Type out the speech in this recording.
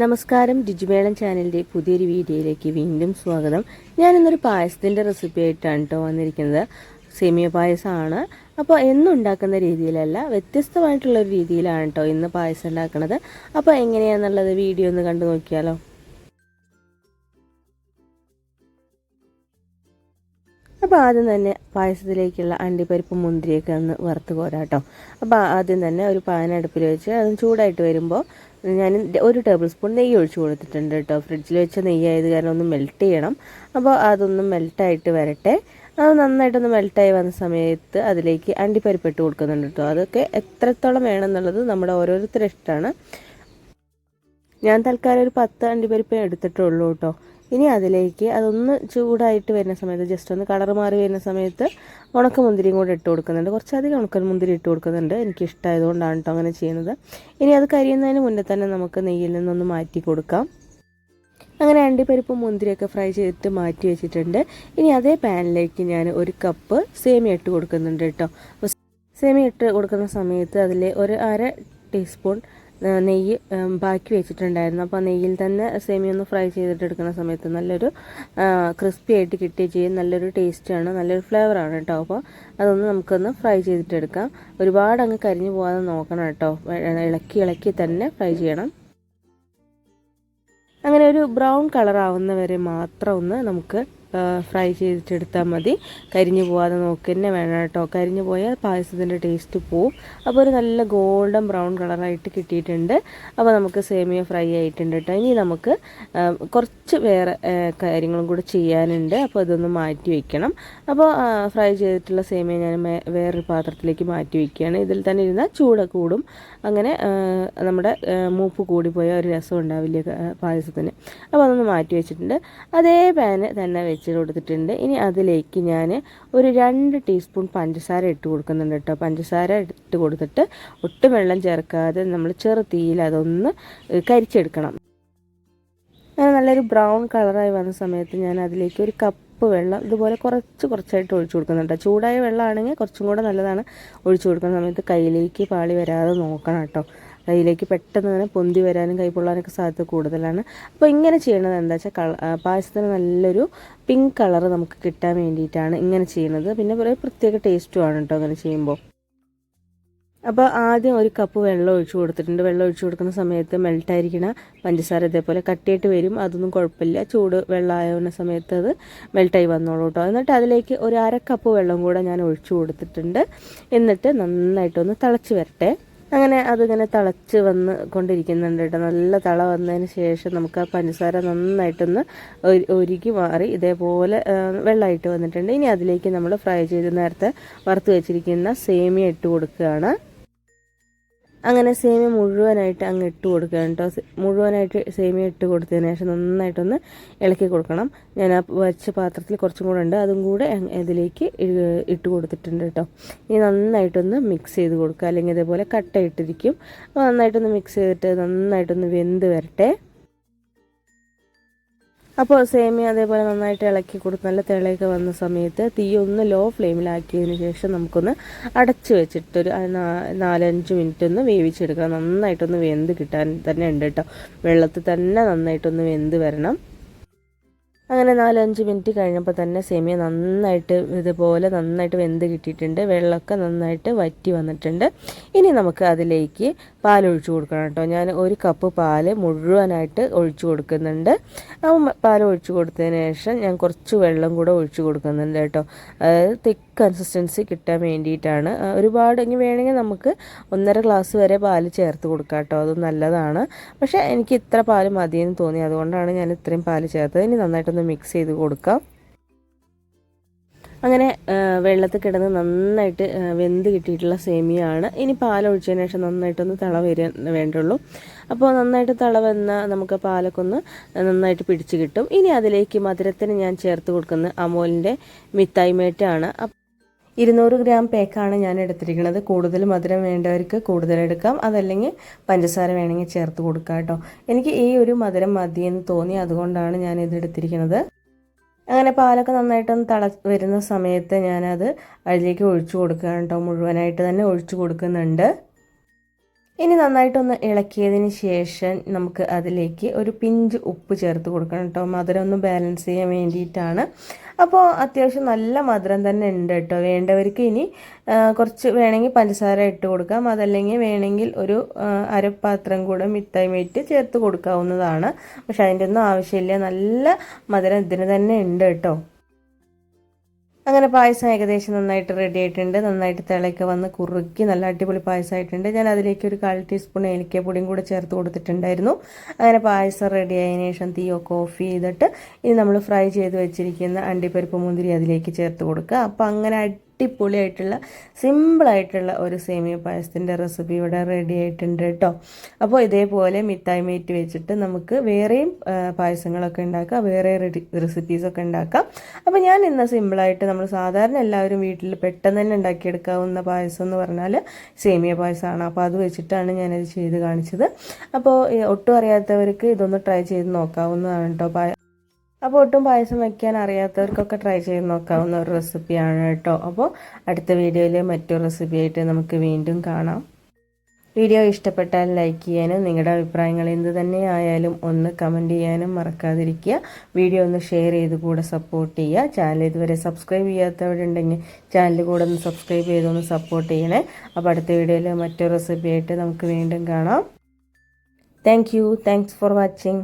നമസ്കാരം രുചിമേളം ചാനലിന്റെ പുതിയൊരു വീഡിയോയിലേക്ക് വീണ്ടും സ്വാഗതം. ഞാൻ ഇന്നൊരു പായസത്തിന്റെ റെസിപ്പി ആയിട്ടാണ് കേട്ടോ വന്നിരിക്കുന്നത്. സേമിയ പായസമാണ്. അപ്പോൾ എന്നും ഉണ്ടാക്കുന്ന രീതിയിലല്ല വ്യത്യസ്തമായിട്ടുള്ള ഒരു രീതിയിലാണ് കേട്ടോ ഇന്ന് പായസം ഉണ്ടാക്കുന്നത്. അപ്പോൾ എങ്ങനെയാണെന്നുള്ളത് വീഡിയോ ഒന്ന് കണ്ടു നോക്കിയാലോ? അപ്പോൾ ആദ്യം തന്നെ പായസത്തിലേക്കുള്ള അണ്ടിപ്പരിപ്പ് മുന്തിരിയൊക്കെ ഒന്ന് വറുത്ത് കോരാട്ടോ. അപ്പോൾ ആദ്യം തന്നെ ഒരു പാൻ അടുപ്പിൽ വെച്ച് അത് ചൂടായിട്ട് വരുമ്പോൾ ഞാൻ ഒരു ടേബിൾ സ്പൂൺ നെയ്യ് ഒഴിച്ചു കൊടുത്തിട്ടുണ്ട് കേട്ടോ. ഫ്രിഡ്ജിൽ വെച്ച നെയ്യായത് കാരണം ഒന്ന് മെൽറ്റ് ചെയ്യണം. അപ്പോൾ അതൊന്ന് മെൽട്ടായിട്ട് വരട്ടെ. അത് നന്നായിട്ടൊന്ന് മെൽട്ടായി വന്ന സമയത്ത് അതിലേക്ക് അണ്ടിപ്പരിപ്പ് ഇട്ട് കൊടുക്കുന്നുണ്ട് കേട്ടോ. അതൊക്കെ എത്രത്തോളം വേണമെന്നുള്ളത് നമ്മുടെ ഓരോരുത്തരുടെ ഇഷ്ടമാണ്. ഞാൻ തൽക്കാലം ഒരു പത്ത് അണ്ടിപ്പരിപ്പേ എടുത്തിട്ടുള്ളൂ കേട്ടോ. ഇനി അതിലേക്ക് അതൊന്ന് ചൂടായിട്ട് വരുന്ന സമയത്ത് ജസ്റ്റ് ഒന്ന് കളർ മാറി വരുന്ന സമയത്ത് ഉണക്കമുന്തിരിയും കൂടെ ഇട്ട് കൊടുക്കുന്നുണ്ട്. കുറച്ചധികം ഉണക്കമുന്തിരി ഇട്ട് കൊടുക്കുന്നുണ്ട്. എനിക്ക് ഇഷ്ടമായതുകൊണ്ടാണ് കേട്ടോ അങ്ങനെ ചെയ്യുന്നത്. ഇനി അത് കരിയുന്നതിന് മുന്നേ തന്നെ നമുക്ക് നെയ്യിൽ നിന്നൊന്ന് മാറ്റി കൊടുക്കാം. അങ്ങനെ അണ്ടിപ്പരിപ്പും മുന്തിരിയൊക്കെ ഫ്രൈ ചെയ്തിട്ട് മാറ്റി വെച്ചിട്ടുണ്ട്. ഇനി അതേ പാനിലേക്ക് ഞാൻ ഒരു കപ്പ് സേമിയ ഇട്ട് കൊടുക്കുന്നുണ്ട് കേട്ടോ. സേമിയ ഇട്ട് കൊടുക്കുന്ന സമയത്ത് അതിൽ ഒരു അര ടീസ്പൂൺ നെയ്യ് ബാക്കി വെച്ചിട്ടുണ്ടായിരുന്നു. അപ്പോൾ നെയ്യിൽ തന്നെ സേമിയ ഒന്ന് ഫ്രൈ ചെയ്തിട്ട് എടുക്കുന്ന സമയത്ത് നല്ലൊരു ക്രിസ്പി ആയിട്ട് കിട്ടുകയും ചെയ്യും നല്ലൊരു ടേസ്റ്റാണ് നല്ലൊരു ഫ്ലേവറാണ് കേട്ടോ അപ്പോൾ അതൊന്ന് നമുക്കൊന്ന് ഫ്രൈ ചെയ്തിട്ടെടുക്കാം ഒരുപാട് അങ്ങ് കരിഞ്ഞു പോകാതെ നോക്കണം കേട്ടോ ഇളക്കി ഇളക്കി തന്നെ ഫ്രൈ ചെയ്യണം. അങ്ങനെ ഒരു ബ്രൗൺ കളർ ആവുന്ന വരെ മാത്രം ഒന്ന് നമുക്ക് ഫ്രൈ ചെയ്തിട്ടെടുത്താൽ മതി. കരിഞ്ഞു പോവാതെ നോക്കി തന്നെ വേണം കേട്ടോ. കരിഞ്ഞു പോയാൽ പായസത്തിന്റെ ടേസ്റ്റ് പോവും. അപ്പോൾ ഒരു നല്ല ഗോൾഡൻ ബ്രൗൺ കളറായിട്ട് കിട്ടിയിട്ടുണ്ട്. അപ്പോൾ നമുക്ക് സേമിയ ഫ്രൈ ആയിട്ടുണ്ട് കേട്ടോ. ഇനി നമുക്ക് കുറച്ച് വേറെ കാര്യങ്ങളും കൂടി ചെയ്യാനുണ്ട്. അപ്പോൾ ഇതൊന്ന് മാറ്റി വയ്ക്കണം അപ്പോൾ ഫ്രൈ ചെയ്തിട്ടുള്ള സേമിയ ഞാൻ വേറൊരു പാത്രത്തിലേക്ക് മാറ്റി വയ്ക്കുകയാണ് ഇതിൽ തന്നെ ഇരുന്നാൽ ചൂട് കൂടും. അങ്ങനെ നമ്മുടെ മൂപ്പ് കൂടിപ്പോയ ഒരു രസം ഉണ്ടാവില്ല പായസത്തിന്. അപ്പോൾ അതൊന്ന് മാറ്റി വെച്ചിട്ടുണ്ട്. അതേ പാന് തന്നെ വെച്ച് വെച്ച് കൊടുത്തിട്ടുണ്ട്. ഇനി അതിലേക്ക് ഞാൻ ഒരു രണ്ട് ടീസ്പൂൺ പഞ്ചസാര ഇട്ട് കൊടുക്കുന്നുണ്ട് കേട്ടോ. പഞ്ചസാര ഇട്ട് കൊടുത്തിട്ട് ഒട്ടും വെള്ളം ചേർക്കാതെ നമ്മൾ ചെറു തീയിൽ അതൊന്ന് കരിച്ചെടുക്കണം. അങ്ങനെ നല്ലൊരു ബ്രൗൺ കളറായി വന്ന സമയത്ത് ഞാൻ അതിലേക്ക് ഒരു കപ്പ് വെള്ളം ഇതുപോലെ കുറച്ച് കുറച്ചായിട്ട് ഒഴിച്ചു കൊടുക്കുന്നുണ്ട് ചൂടായ വെള്ളമാണെങ്കിൽ കുറച്ചും കൂടെ നല്ലതാണ് ഒഴിച്ചു കൊടുക്കുന്ന സമയത്ത് കയ്യിലേക്ക് പാളി വരാതെ നോക്കണം കേട്ടോ. കയ്യിലേക്ക് പെട്ടെന്ന് തന്നെ പൊന്തി വരാനും കൈ പൊള്ളാനൊക്കെ സാധ്യത കൂടുതലാണ്. അപ്പോൾ ഇങ്ങനെ ചെയ്യണത് എന്താ വെച്ചാൽ കള പായസത്തിന് നല്ലൊരു പിങ്ക് കളർ നമുക്ക് കിട്ടാൻ വേണ്ടിയിട്ടാണ് ഇങ്ങനെ ചെയ്യുന്നത് പിന്നെ കുറേ പ്രത്യേക ടേസ്റ്റുമാണ് കേട്ടോ അങ്ങനെ ചെയ്യുമ്പോൾ അപ്പോൾ ആദ്യം ഒരു കപ്പ് വെള്ളം ഒഴിച്ചു കൊടുത്തിട്ടുണ്ട്. വെള്ളം ഒഴിച്ചു കൊടുക്കുന്ന സമയത്ത് മെൽട്ടായിരിക്കണ പഞ്ചസാര ഇതേപോലെ കട്ടിയായിട്ട് വരും. അതൊന്നും കുഴപ്പമില്ല. ചൂട് വെള്ളമാവുന്ന സമയത്ത് അത് മെൽട്ടായി വന്നോളൂ കേട്ടോ എന്നിട്ട് അതിലേക്ക് ഒരു അര കപ്പ് വെള്ളം കൂടെ ഞാൻ ഒഴിച്ചു കൊടുത്തിട്ടുണ്ട്. എന്നിട്ട് നന്നായിട്ടൊന്ന് തിളച്ച് വരട്ടെ. അങ്ങനെ അതിങ്ങനെ തിളച്ച് വന്ന് കൊണ്ടിരിക്കുന്നുണ്ട് കേട്ടോ. നല്ല തള വന്നതിന് ശേഷം നമുക്ക് ആ പഞ്ചസാര നന്നായിട്ടൊന്ന് ഒരുക്കി മാറി ഇതേപോലെ വെള്ളമായിട്ട് വന്നിട്ടുണ്ട്. ഇനി അതിലേക്ക് നമ്മൾ ഫ്രൈ ചെയ്ത് നേരത്തെ വറുത്ത് വെച്ചിരിക്കുന്ന സേമിയ ഇട്ട് കൊടുക്കുകയാണ്. അങ്ങനെ സേമിയ മുഴുവനായിട്ട് അങ്ങ് ഇട്ട് കൊടുക്കണം കേട്ടോ. മുഴുവനായിട്ട് സേമിയ ഇട്ട് കൊടുത്തതിന് ശേഷം നന്നായിട്ടൊന്ന് ഇളക്കി കൊടുക്കണം. ഞാൻ ആ വെച്ച പാത്രത്തിൽ കുറച്ചും കൂടെ ഉണ്ട്. അതും കൂടെ ഇതിലേക്ക് ഇട്ട് കൊടുത്തിട്ടുണ്ട് കേട്ടോ. ഇനി നന്നായിട്ടൊന്ന് മിക്സ് ചെയ്ത് കൊടുക്കുക. അല്ലെങ്കിൽ ഇതേപോലെ കട്ടയിട്ടിരിക്കും അപ്പോൾ നന്നായിട്ടൊന്ന് മിക്സ് ചെയ്തിട്ട് നന്നായിട്ടൊന്ന് വെന്ത് വരട്ടെ. അപ്പോൾ സേമിയ അതേപോലെ നന്നായിട്ട് ഇളക്കി കൊടുത്ത് നല്ല തിളയൊക്കെ വന്ന സമയത്ത് തീ ഒന്ന് ലോ ഫ്ലെയിമിലാക്കിയതിന് ശേഷം നമുക്കൊന്ന് അടച്ച് വെച്ചിട്ടൊരു നാലഞ്ച് മിനിറ്റ് ഒന്ന് വേവിച്ചെടുക്കണം നന്നായിട്ടൊന്ന് വെന്ത് കിട്ടാൻ തന്നെ ഉണ്ട് കേട്ടോ വെള്ളത്തിൽ തന്നെ നന്നായിട്ടൊന്ന് വെന്ത് വരണം. അങ്ങനെ നാലഞ്ച് മിനിറ്റ് കഴിഞ്ഞപ്പോൾ തന്നെ സേമിയ നന്നായിട്ട് ഇതുപോലെ നന്നായിട്ട് വെന്ത് കിട്ടിയിട്ടുണ്ട്. വെള്ളമൊക്കെ നന്നായിട്ട് വറ്റി വന്നിട്ടുണ്ട്. ഇനി നമുക്ക് അതിലേക്ക് പാൽ ഒഴിച്ചു കൊടുക്കണം കേട്ടോ. ഞാൻ ഒരു കപ്പ് പാൽ മുഴുവനായിട്ട് ഒഴിച്ചു കൊടുക്കുന്നുണ്ട്. ആ പാൽ ഒഴിച്ചു കൊടുത്തതിന് ശേഷം ഞാൻ കുറച്ച് വെള്ളം കൂടെ ഒഴിച്ചു കൊടുക്കുന്നുണ്ട് കേട്ടോ. അതായത് തിക്ക് കൺസിസ്റ്റൻസി കിട്ടാൻ വേണ്ടിയിട്ടാണ്. ഒരുപാട് ഇനി വേണമെങ്കിൽ നമുക്ക് ഒന്നര ഗ്ലാസ് വരെ പാൽ ചേർത്ത് കൊടുക്കാം കേട്ടോ. അത് നല്ലതാണ്. പക്ഷേ എനിക്ക് ഇത്ര പാൽ മതിയെന്ന് തോന്നി. അതുകൊണ്ടാണ് ഞാൻ ഇത്രയും പാൽ ചേർത്തത്. ഇനി നന്നായിട്ടൊന്ന് മിക്സ് ചെയ്ത് കൊടുക്കാം. അങ്ങനെ വെള്ളത്തിൽ കിടന്ന് നന്നായിട്ട് വെന്ത് കിട്ടിയിട്ടുള്ള സേമിയാണ് ഇനി പാലൊഴിച്ചതിന് ശേഷം നന്നായിട്ടൊന്ന് തള വരാൻ വേണ്ടുള്ളൂ. അപ്പോൾ നന്നായിട്ട് തള വന്ന നമുക്ക് പാലൊക്കെ ഒന്ന് നന്നായിട്ട് പിടിച്ച് കിട്ടും. ഇനി അതിലേക്ക് മധുരത്തിന് ഞാൻ ചേർത്ത് കൊടുക്കുന്ന അമോലിന്റെ മിത്തായ്മേറ്റാണ് ഇരുന്നൂറ് ഗ്രാം പേക്കാണ് ഞാൻ എടുത്തിരിക്കുന്നത്. കൂടുതൽ മധുരം വേണ്ടവർക്ക് കൂടുതൽ എടുക്കാം. അതല്ലെങ്കിൽ പഞ്ചസാര വേണമെങ്കിൽ ചേർത്ത് കൊടുക്കാം കേട്ടോ. എനിക്ക് ഈ ഒരു മധുരം മതിയെന്ന് തോന്നി അതുകൊണ്ടാണ് ഞാൻ ഇത് എടുത്തിരിക്കുന്നത്. അങ്ങനെ പാലൊക്കെ നന്നായിട്ടൊന്ന് തള വരുന്ന സമയത്ത് ഞാനത് അതിലേക്ക് ഒഴിച്ചു കൊടുക്കുകയാണ് കേട്ടോ. മുഴുവനായിട്ട് തന്നെ ഒഴിച്ചു കൊടുക്കുന്നുണ്ട്. ഇനി നന്നായിട്ടൊന്ന് ഇളക്കിയതിന് ശേഷം നമുക്ക് അതിലേക്ക് ഒരു പിഞ്ച് ഉപ്പ് ചേർത്ത് കൊടുക്കണം കേട്ടോ. മധുരം ഒന്ന് ബാലൻസ് ചെയ്യാൻ വേണ്ടിയിട്ടാണ്. അപ്പോൾ അത്യാവശ്യം നല്ല മധുരം തന്നെ ഉണ്ട് കേട്ടോ. വേണ്ടവർക്ക് ഇനി കുറച്ച് വേണമെങ്കിൽ പഞ്ചസാര ഇട്ട് കൊടുക്കാം. അതല്ലെങ്കിൽ വേണമെങ്കിൽ ഒരു അരപ്പാത്രം കൂടെ മിഠായി മേറ്റ് ചേർത്ത് കൊടുക്കാവുന്നതാണ്. പക്ഷെ അതിന്റെ ഒന്നും ആവശ്യമില്ല. നല്ല മധുരം ഇതിന് തന്നെ ഉണ്ട് കേട്ടോ. അങ്ങനെ പായസം ഏകദേശം നന്നായിട്ട് റെഡി ആയിട്ടുണ്ട്. നന്നായിട്ട് തിളയൊക്കെ വന്ന് കുറുക്കി നല്ല അടിപൊളി പായസമായിട്ടുണ്ട്. ഞാൻ അതിലേക്ക് ഒരു കാൽ ടീസ്പൂൺ ഏലക്കപ്പൊടിയും കൂടെ ചേർത്ത് കൊടുത്തിട്ടുണ്ടായിരുന്നു. അങ്ങനെ പായസം റെഡി ആയതിനു ശേഷം തീയൊക്കെ ഓഫ് ചെയ്തിട്ട് ഇനി നമ്മൾ ഫ്രൈ ചെയ്ത് വെച്ചിരിക്കുന്ന അണ്ടിപ്പരിപ്പ് മുന്തിരി അതിലേക്ക് ചേർത്ത് കൊടുക്കുക. അപ്പോൾ അങ്ങനെ അടിപൊളിയായിട്ടുള്ള സിമ്പിളായിട്ടുള്ള ഒരു സേമിയ പായസത്തിന്റെ റെസിപ്പി ഇവിടെ റെഡി ആയിട്ടുണ്ട് കേട്ടോ അപ്പോൾ ഇതേപോലെ മിഠായി മേറ്റ് വെച്ചിട്ട് നമുക്ക് വേറെയും പായസങ്ങളൊക്കെ ഉണ്ടാക്കാം വേറെ റെസിപ്പീസൊക്കെ ഉണ്ടാക്കാം. അപ്പോൾ ഞാൻ ഇന്ന് സിമ്പിളായിട്ട് നമ്മൾ സാധാരണ എല്ലാവരും വീട്ടിൽ പെട്ടെന്ന് തന്നെ ഉണ്ടാക്കിയെടുക്കാവുന്ന പായസം എന്ന് പറഞ്ഞാൽ സേമിയ പായസമാണ്. അപ്പോൾ അത് വെച്ചിട്ടാണ് ഞാനത് ചെയ്ത് കാണിച്ചത്. അപ്പോൾ ഒട്ടും അറിയാത്തവർക്ക് ഇതൊന്ന് ട്രൈ ചെയ്ത് നോക്കാവുന്നതാണ് കേട്ടോ അപ്പോൾ ഒട്ടും പായസം വയ്ക്കാൻ അറിയാത്തവർക്കൊക്കെ ട്രൈ ചെയ്ത് നോക്കാവുന്ന ഒരു റെസിപ്പിയാണ് കേട്ടോ. അപ്പോൾ അടുത്ത വീഡിയോയിൽ മറ്റൊരു റെസിപ്പിയായിട്ട് നമുക്ക് വീണ്ടും കാണാം. വീഡിയോ ഇഷ്ടപ്പെട്ടാൽ ലൈക്ക് ചെയ്യാനും നിങ്ങളുടെ അഭിപ്രായങ്ങൾ എന്ത് തന്നെ ആയാലും ഒന്ന് കമന്റ് ചെയ്യാനും മറക്കാതിരിക്കുക. വീഡിയോ ഒന്ന് ഷെയർ ചെയ്ത് കൂടെ സപ്പോർട്ട് ചെയ്യുക. ചാനൽ ഇതുവരെ സബ്സ്ക്രൈബ് ചെയ്യാത്തവരുണ്ടെങ്കിൽ ചാനൽ കൂടെ ഒന്ന് സബ്സ്ക്രൈബ് ചെയ്തൊന്ന് സപ്പോർട്ട് ചെയ്യണേ. അപ്പോൾ അടുത്ത വീഡിയോയിൽ മറ്റൊരു റെസിപ്പിയായിട്ട് നമുക്ക് വീണ്ടും കാണാം. Thank you thanks for watching